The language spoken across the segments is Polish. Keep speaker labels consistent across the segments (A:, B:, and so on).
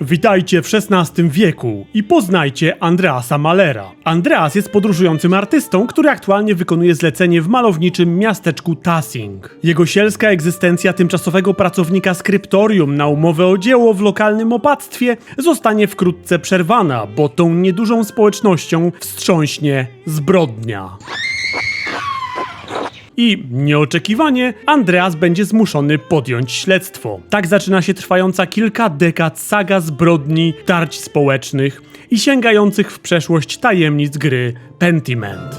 A: Witajcie w XVI wieku i poznajcie Andreasa Malera. Andreas jest podróżującym artystą, który aktualnie wykonuje zlecenie w malowniczym miasteczku Tassing. Jego sielska egzystencja tymczasowego pracownika skryptorium na umowę o dzieło w lokalnym opactwie zostanie wkrótce przerwana, bo tą niedużą społecznością wstrząśnie zbrodnia. I nieoczekiwanie Andreas będzie zmuszony podjąć śledztwo. Tak zaczyna się trwająca kilka dekad saga zbrodni, tarć społecznych i sięgających w przeszłość tajemnic gry Pentiment.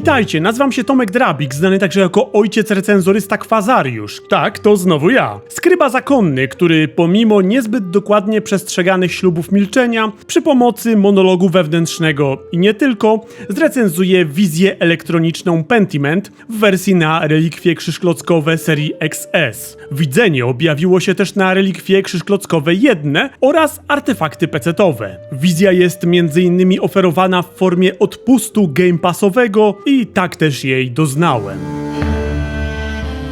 A: Witajcie, nazywam się Tomek Drabik, znany także jako ojciec recenzorysta Kwazariusz. Tak, to znowu ja. Skryba zakonny, który pomimo niezbyt dokładnie przestrzeganych ślubów milczenia, przy pomocy monologu wewnętrznego i nie tylko, zrecenzuje wizję elektroniczną Pentiment w wersji na relikwie krzyżklockowe serii XS. Widzenie objawiło się też na relikwie krzyżklockowe jedne oraz artefakty pecetowe. Wizja jest m.in. oferowana w formie odpustu game passowego i tak też jej doznałem.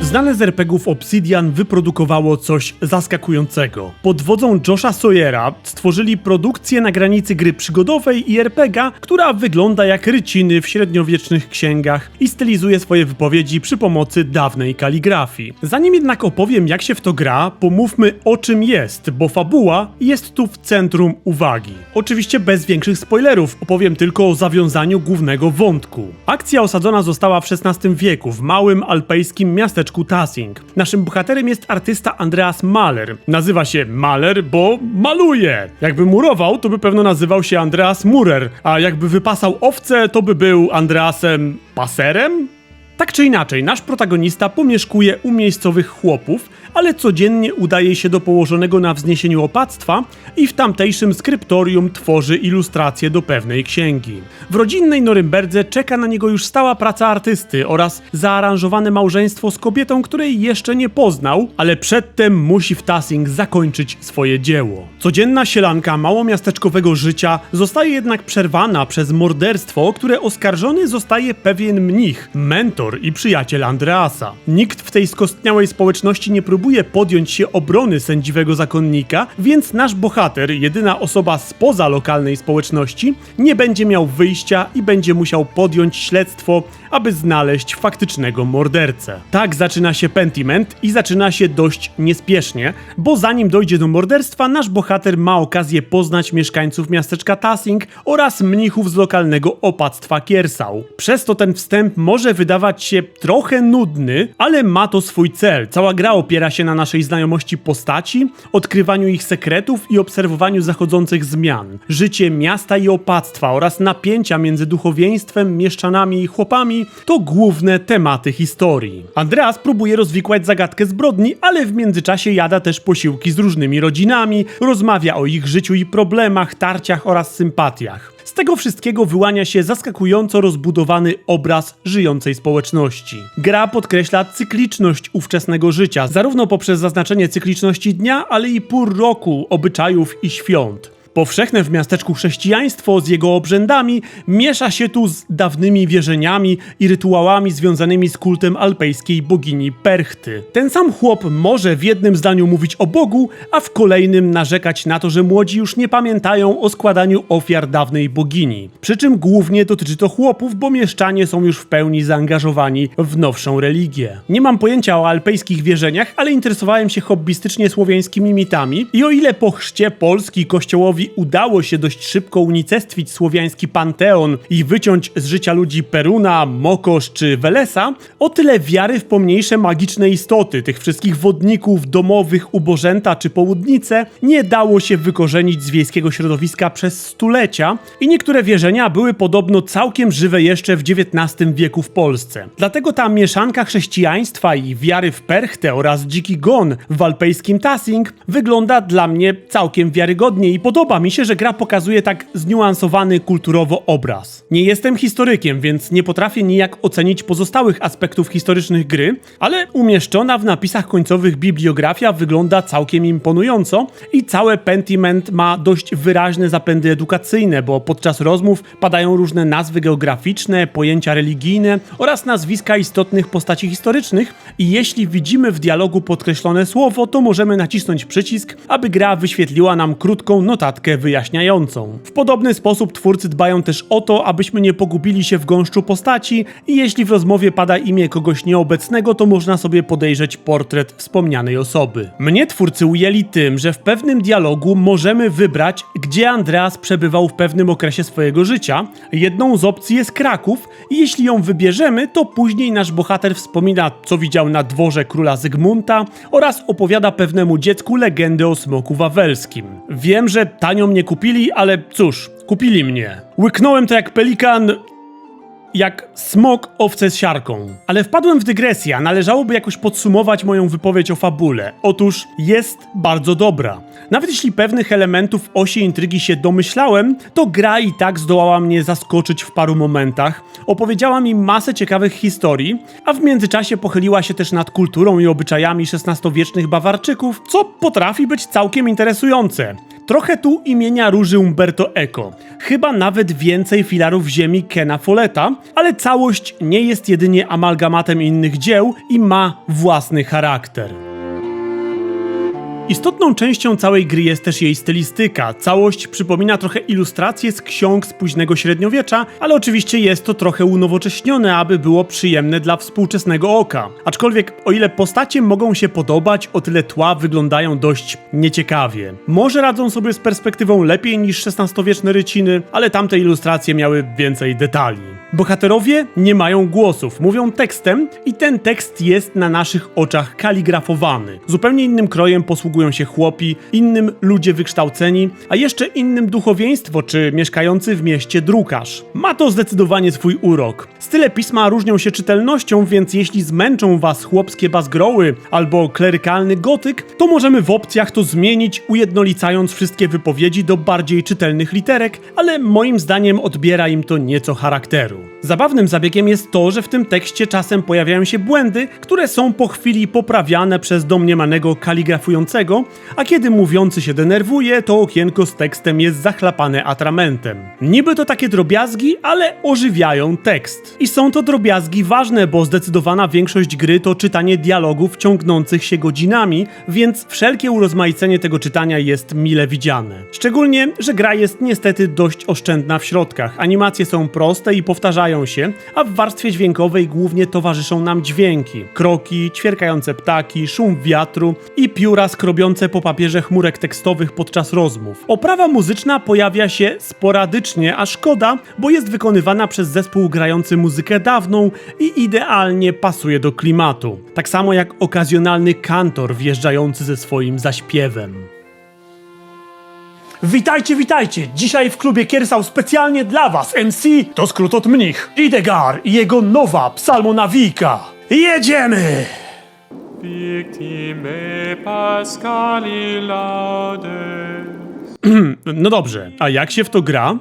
A: Znane z RPGów Obsidian wyprodukowało coś zaskakującego. Pod wodzą Josha Sawyera stworzyli produkcję na granicy gry przygodowej i RPGa, która wygląda jak ryciny w średniowiecznych księgach i stylizuje swoje wypowiedzi przy pomocy dawnej kaligrafii. Zanim jednak opowiem jak się w to gra, pomówmy o czym jest, bo fabuła jest tu w centrum uwagi. Oczywiście bez większych spoilerów, opowiem tylko o zawiązaniu głównego wątku. Akcja osadzona została w XVI wieku w małym alpejskim miasteczku Tassing. Naszym bohaterem jest artysta Andreas Mahler. Nazywa się Mahler, bo maluje. Jakby murował, to by pewno nazywał się Andreas Murer, a jakby wypasał owce, to by był Andreasem Paserem? Tak czy inaczej, nasz protagonista pomieszkuje u miejscowych chłopów, ale codziennie udaje się do położonego na wzniesieniu opactwa i w tamtejszym skryptorium tworzy ilustracje do pewnej księgi. W rodzinnej Norymberdze czeka na niego już stała praca artysty oraz zaaranżowane małżeństwo z kobietą, której jeszcze nie poznał, ale przedtem musi w Tassing zakończyć swoje dzieło. Codzienna sielanka małomiasteczkowego życia zostaje jednak przerwana przez morderstwo, o które oskarżony zostaje pewien mnich, mentor i przyjaciel Andreasa. Nikt w tej skostniałej społeczności nie próbuje podjąć się obrony sędziwego zakonnika, więc nasz bohater, jedyna osoba spoza lokalnej społeczności, nie będzie miał wyjścia i będzie musiał podjąć śledztwo, aby znaleźć faktycznego mordercę. Tak zaczyna się Pentiment i zaczyna się dość niespiesznie, bo zanim dojdzie do morderstwa, nasz bohater ma okazję poznać mieszkańców miasteczka Tassing oraz mnichów z lokalnego opactwa Kiersau. Przez to ten wstęp może wydawać się trochę nudny, ale ma to swój cel. Cała gra opiera się na naszej znajomości postaci, odkrywaniu ich sekretów i obserwowaniu zachodzących zmian. Życie miasta i opactwa oraz napięcia między duchowieństwem, mieszczanami i chłopami to główne tematy historii. Andreas próbuje rozwikłać zagadkę zbrodni, ale w międzyczasie jada też posiłki z różnymi rodzinami, rozmawia o ich życiu i problemach, tarciach oraz sympatiach. Z tego wszystkiego wyłania się zaskakująco rozbudowany obraz żyjącej społeczności. Gra podkreśla cykliczność ówczesnego życia, zarówno poprzez zaznaczenie cykliczności dnia, ale i pór roku, obyczajów i świąt. Powszechne w miasteczku chrześcijaństwo z jego obrzędami miesza się tu z dawnymi wierzeniami i rytuałami związanymi z kultem alpejskiej bogini Perchty. Ten sam chłop może w jednym zdaniu mówić o Bogu, a w kolejnym narzekać na to, że młodzi już nie pamiętają o składaniu ofiar dawnej bogini. Przy czym głównie dotyczy to chłopów, bo mieszczanie są już w pełni zaangażowani w nowszą religię. Nie mam pojęcia o alpejskich wierzeniach, ale interesowałem się hobbystycznie słowiańskimi mitami i o ile po chrzcie Polski kościołowi udało się dość szybko unicestwić słowiański panteon i wyciąć z życia ludzi Peruna, Mokosz czy Welesa, o tyle wiary w pomniejsze magiczne istoty, tych wszystkich wodników, domowych, ubożęta czy południce, nie dało się wykorzenić z wiejskiego środowiska przez stulecia i niektóre wierzenia były podobno całkiem żywe jeszcze w XIX wieku w Polsce. Dlatego ta mieszanka chrześcijaństwa i wiary w Perchtę oraz dziki gon w alpejskim Tassing wygląda dla mnie całkiem wiarygodnie i podobnie Podoba mi się, że gra pokazuje tak zniuansowany kulturowo obraz. Nie jestem historykiem, więc nie potrafię nijak ocenić pozostałych aspektów historycznych gry, ale umieszczona w napisach końcowych bibliografia wygląda całkiem imponująco i całe Pentiment ma dość wyraźne zapędy edukacyjne, bo podczas rozmów padają różne nazwy geograficzne, pojęcia religijne oraz nazwiska istotnych postaci historycznych i jeśli widzimy w dialogu podkreślone słowo, to możemy nacisnąć przycisk, aby gra wyświetliła nam krótką notatkę wyjaśniającą. W podobny sposób twórcy dbają też o to, abyśmy nie pogubili się w gąszczu postaci i jeśli w rozmowie pada imię kogoś nieobecnego, to można sobie podejrzeć portret wspomnianej osoby. Mnie twórcy ujęli tym, że w pewnym dialogu możemy wybrać, gdzie Andreas przebywał w pewnym okresie swojego życia. Jedną z opcji jest Kraków i jeśli ją wybierzemy, to później nasz bohater wspomina, co widział na dworze króla Zygmunta oraz opowiada pewnemu dziecku legendę o smoku wawelskim. Wiem, że tanio mnie kupili, ale cóż, kupili mnie. Łyknąłem to jak pelikan jak smok owce z siarką. Ale wpadłem w dygresję, a należałoby jakoś podsumować moją wypowiedź o fabule. Otóż jest bardzo dobra. Nawet jeśli pewnych elementów osi intrygi się domyślałem, to gra i tak zdołała mnie zaskoczyć w paru momentach. Opowiedziała mi masę ciekawych historii, a w międzyczasie pochyliła się też nad kulturą i obyczajami XVI-wiecznych Bawarczyków, co potrafi być całkiem interesujące. Trochę tu imienia róży Umberto Eco. Chyba nawet więcej filarów ziemi Kena Folletta, ale całość nie jest jedynie amalgamatem innych dzieł i ma własny charakter. Istotną częścią całej gry jest też jej stylistyka. Całość przypomina trochę ilustracje z ksiąg z późnego średniowiecza, ale oczywiście jest to trochę unowocześnione, aby było przyjemne dla współczesnego oka. Aczkolwiek o ile postacie mogą się podobać, o tyle tła wyglądają dość nieciekawie. Może radzą sobie z perspektywą lepiej niż XVI-wieczne ryciny, ale tamte ilustracje miały więcej detali. Bohaterowie nie mają głosów, mówią tekstem i ten tekst jest na naszych oczach kaligrafowany. Zupełnie innym krojem posługują się chłopi, innym ludzie wykształceni, a jeszcze innym duchowieństwo czy mieszkający w mieście drukarz. Ma to zdecydowanie swój urok. Style pisma różnią się czytelnością, więc jeśli zmęczą was chłopskie bazgroły albo klerykalny gotyk, to możemy w opcjach to zmienić, ujednolicając wszystkie wypowiedzi do bardziej czytelnych literek, ale moim zdaniem odbiera im to nieco charakteru. you. Zabawnym zabiegiem jest to, że w tym tekście czasem pojawiają się błędy, które są po chwili poprawiane przez domniemanego kaligrafującego, a kiedy mówiący się denerwuje, to okienko z tekstem jest zachlapane atramentem. Niby to takie drobiazgi, ale ożywiają tekst. I są to drobiazgi ważne, bo zdecydowana większość gry to czytanie dialogów ciągnących się godzinami, więc wszelkie urozmaicenie tego czytania jest mile widziane. Szczególnie, że gra jest niestety dość oszczędna w środkach. Animacje są proste i powtarzają się, a w warstwie dźwiękowej głównie towarzyszą nam dźwięki. Kroki, ćwierkające ptaki, szum wiatru i pióra skrobiące po papierze chmurek tekstowych podczas rozmów. Oprawa muzyczna pojawia się sporadycznie, a szkoda, bo jest wykonywana przez zespół grający muzykę dawną i idealnie pasuje do klimatu. Tak samo jak okazjonalny kantor wjeżdżający ze swoim zaśpiewem. Witajcie, witajcie! Dzisiaj w klubie Kiersał specjalnie dla was MC to skrót od mnich Idegar i jego nowa psalmonawika. Jedziemy!
B: Victime Pascali laudes.
A: No dobrze, a jak się w to gra?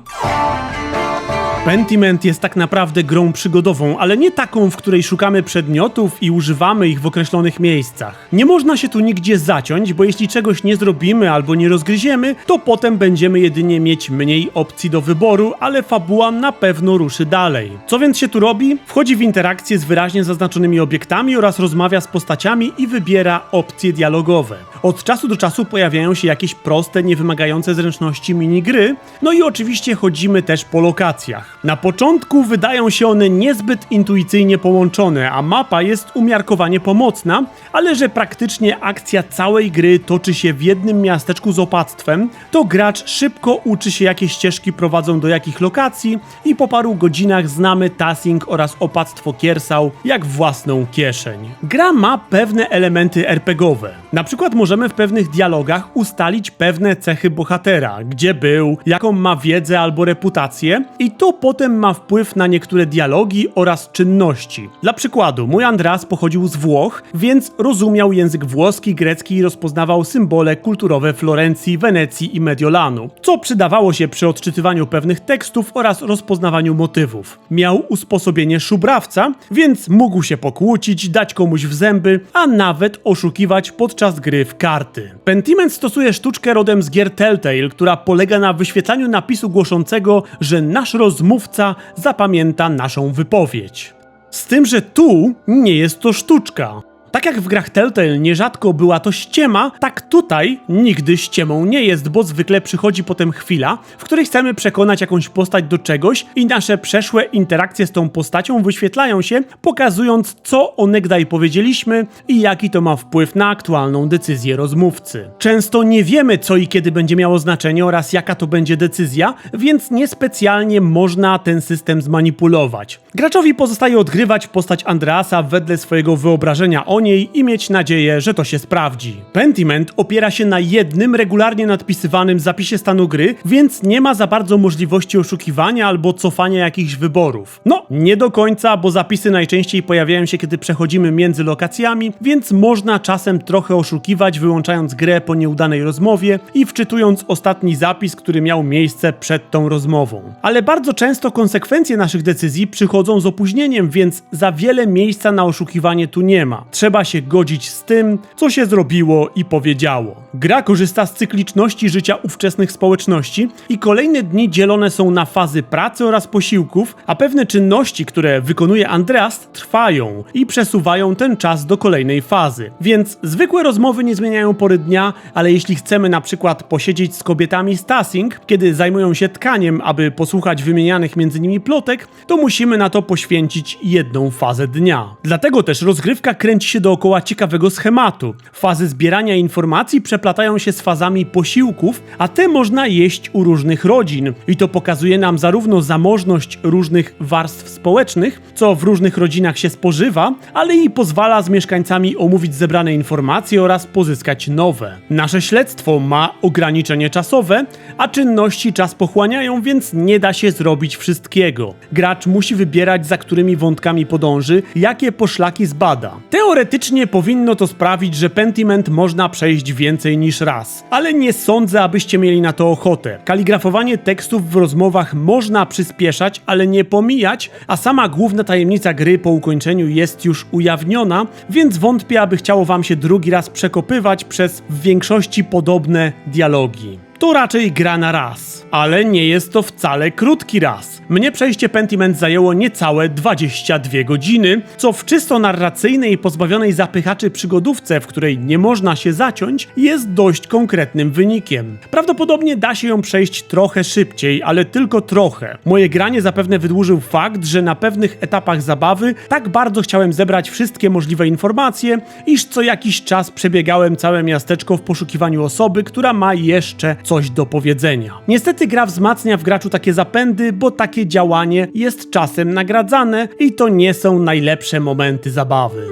A: Pentiment jest tak naprawdę grą przygodową, ale nie taką, w której szukamy przedmiotów i używamy ich w określonych miejscach. Nie można się tu nigdzie zaciąć, bo jeśli czegoś nie zrobimy albo nie rozgryziemy, to potem będziemy jedynie mieć mniej opcji do wyboru, ale fabuła na pewno ruszy dalej. Co więc się tu robi? Wchodzi w interakcję z wyraźnie zaznaczonymi obiektami oraz rozmawia z postaciami i wybiera opcje dialogowe. Od czasu do czasu pojawiają się jakieś proste, niewymagające zręczności minigry, no i oczywiście chodzimy też po lokacjach. Na początku wydają się one niezbyt intuicyjnie połączone, a mapa jest umiarkowanie pomocna, ale że praktycznie akcja całej gry toczy się w jednym miasteczku z opactwem, to gracz szybko uczy się jakie ścieżki prowadzą do jakich lokacji i po paru godzinach znamy Tassing oraz opactwo Kiersał jak własną kieszeń. Gra ma pewne elementy RPGowe. Na przykład możemy w pewnych dialogach ustalić pewne cechy bohatera, gdzie był, jaką ma wiedzę albo reputację i to potem ma wpływ na niektóre dialogi oraz czynności. Dla przykładu, mój Andreas pochodził z Włoch, więc rozumiał język włoski, grecki i rozpoznawał symbole kulturowe Florencji, Wenecji i Mediolanu, co przydawało się przy odczytywaniu pewnych tekstów oraz rozpoznawaniu motywów. Miał usposobienie szubrawca, więc mógł się pokłócić, dać komuś w zęby, a nawet oszukiwać podczas gry w karty. Pentiment stosuje sztuczkę rodem z gier Telltale, która polega na wyświetlaniu napisu głoszącego, że nasz rozmówca zapamięta naszą wypowiedź. Z tym, że tu nie jest to sztuczka. Tak jak w grach Telltale nierzadko była to ściema, tak tutaj nigdy ściemą nie jest, bo zwykle przychodzi potem chwila, w której chcemy przekonać jakąś postać do czegoś i nasze przeszłe interakcje z tą postacią wyświetlają się, pokazując co onegdaj powiedzieliśmy i jaki to ma wpływ na aktualną decyzję rozmówcy. Często nie wiemy co i kiedy będzie miało znaczenie oraz jaka to będzie decyzja, więc niespecjalnie można ten system zmanipulować. Graczowi pozostaje odgrywać postać Andreasa wedle swojego wyobrażenia o niej i mieć nadzieję, że to się sprawdzi. Pentiment opiera się na jednym regularnie nadpisywanym zapisie stanu gry, więc nie ma za bardzo możliwości oszukiwania albo cofania jakichś wyborów. No, nie do końca, bo zapisy najczęściej pojawiają się, kiedy przechodzimy między lokacjami, więc można czasem trochę oszukiwać, wyłączając grę po nieudanej rozmowie i wczytując ostatni zapis, który miał miejsce przed tą rozmową. Ale bardzo często konsekwencje naszych decyzji przychodzą z opóźnieniem, więc za wiele miejsca na oszukiwanie tu nie ma. Trzeba się godzić z tym, co się zrobiło i powiedziało. Gra korzysta z cykliczności życia ówczesnych społeczności i kolejne dni dzielone są na fazy pracy oraz posiłków, a pewne czynności, które wykonuje Andreas, trwają i przesuwają ten czas do kolejnej fazy. Więc zwykłe rozmowy nie zmieniają pory dnia, ale jeśli chcemy na przykład posiedzieć z kobietami z Tassing, kiedy zajmują się tkaniem, aby posłuchać wymienianych między nimi plotek, to musimy na to poświęcić jedną fazę dnia. Dlatego też rozgrywka kręci się dookoła ciekawego schematu. Fazy zbierania informacji przeplatają się z fazami posiłków, a te można jeść u różnych rodzin. I to pokazuje nam zarówno zamożność różnych warstw społecznych, co w różnych rodzinach się spożywa, ale i pozwala z mieszkańcami omówić zebrane informacje oraz pozyskać nowe. Nasze śledztwo ma ograniczenie czasowe, a czynności czas pochłaniają, więc nie da się zrobić wszystkiego. Gracz musi wybierać, za którymi wątkami podąży, jakie poszlaki zbada. Teoretycznie powinno to sprawić, że Pentiment można przejść więcej niż raz, ale nie sądzę, abyście mieli na to ochotę. Kaligrafowanie tekstów w rozmowach można przyspieszać, ale nie pomijać, a sama główna tajemnica gry po ukończeniu jest już ujawniona, więc wątpię, aby chciało wam się drugi raz przekopywać przez w większości podobne dialogi. To raczej gra na raz, ale nie jest to wcale krótki raz. Mnie przejście Pentiment zajęło niecałe 22 godziny, co w czysto narracyjnej i pozbawionej zapychaczy przygodówce, w której nie można się zaciąć, jest dość konkretnym wynikiem. Prawdopodobnie da się ją przejść trochę szybciej, ale tylko trochę. Moje granie zapewne wydłużył fakt, że na pewnych etapach zabawy tak bardzo chciałem zebrać wszystkie możliwe informacje, iż co jakiś czas przebiegałem całe miasteczko w poszukiwaniu osoby, która ma jeszcze coś do powiedzenia. Niestety gra wzmacnia w graczu takie zapędy, bo takie działanie jest czasem nagradzane i to nie są najlepsze momenty zabawy.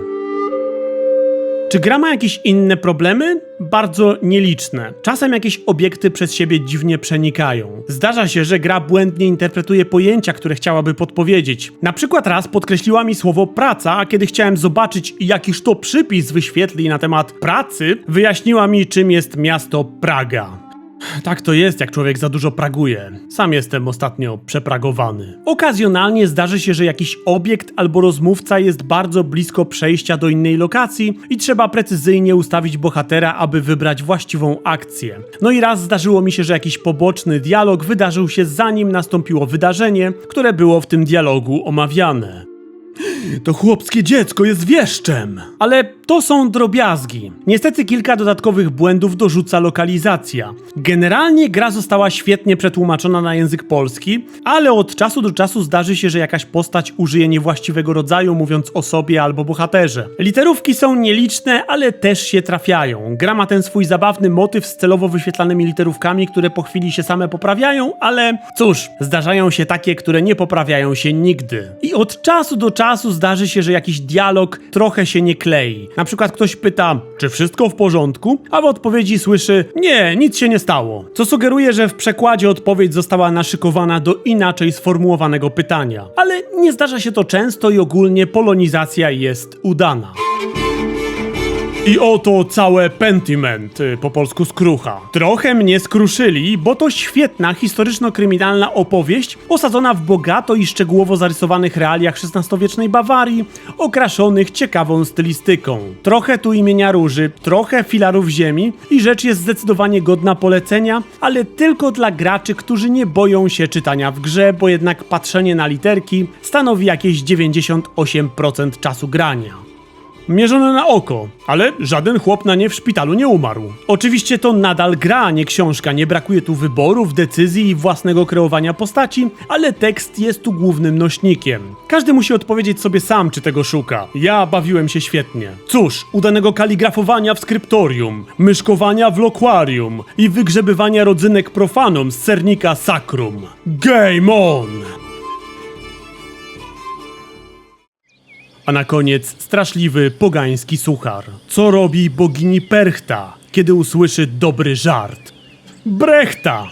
A: Czy gra ma jakieś inne problemy? Bardzo nieliczne. Czasem jakieś obiekty przez siebie dziwnie przenikają. Zdarza się, że gra błędnie interpretuje pojęcia, które chciałaby podpowiedzieć. Na przykład raz podkreśliła mi słowo praca, a kiedy chciałem zobaczyć, jakiż to przypis wyświetli na temat pracy, wyjaśniła mi, czym jest miasto Praga. Tak to jest, jak człowiek za dużo praguje. Sam jestem ostatnio przepragowany. Okazjonalnie zdarzy się, że jakiś obiekt albo rozmówca jest bardzo blisko przejścia do innej lokacji i trzeba precyzyjnie ustawić bohatera, aby wybrać właściwą akcję. No i raz zdarzyło mi się, że jakiś poboczny dialog wydarzył się zanim nastąpiło wydarzenie, które było w tym dialogu omawiane. To chłopskie dziecko jest wieszczem! Ale to są drobiazgi. Niestety kilka dodatkowych błędów dorzuca lokalizacja. Generalnie gra została świetnie przetłumaczona na język polski, ale od czasu do czasu zdarzy się, że jakaś postać użyje niewłaściwego rodzaju, mówiąc o sobie albo bohaterze. Literówki są nieliczne, ale też się trafiają. Gra ma ten swój zabawny motyw z celowo wyświetlanymi literówkami, które po chwili się same poprawiają, ale cóż, zdarzają się takie, które nie poprawiają się nigdy. I od czasu do czasu zdarzy się, że jakiś dialog trochę się nie klei. Na przykład ktoś pyta, czy wszystko w porządku, a w odpowiedzi słyszy, nie, nic się nie stało. Co sugeruje, że w przekładzie odpowiedź została naszykowana do inaczej sformułowanego pytania. Ale nie zdarza się to często i ogólnie polonizacja jest udana. I oto całe Pentiment, y, po polsku skrucha. Trochę mnie skruszyli, bo to świetna historyczno-kryminalna opowieść osadzona w bogato i szczegółowo zarysowanych realiach XVI-wiecznej Bawarii, okraszonych ciekawą stylistyką. Trochę tu imienia róży, trochę filarów ziemi i rzecz jest zdecydowanie godna polecenia, ale tylko dla graczy, którzy nie boją się czytania w grze, bo jednak patrzenie na literki stanowi jakieś 98% czasu grania. Mierzone na oko, ale żaden chłop na nie w szpitalu nie umarł. Oczywiście to nadal gra, nie książka, nie brakuje tu wyborów, decyzji i własnego kreowania postaci, ale tekst jest tu głównym nośnikiem. Każdy musi odpowiedzieć sobie sam, czy tego szuka. Ja bawiłem się świetnie. Cóż, udanego kaligrafowania w skryptorium, myszkowania w lokwarium i wygrzebywania rodzynek profanum z sernika sacrum. Game on! A na koniec straszliwy pogański suchar. Co robi bogini Perchta, kiedy usłyszy dobry żart? Brechta!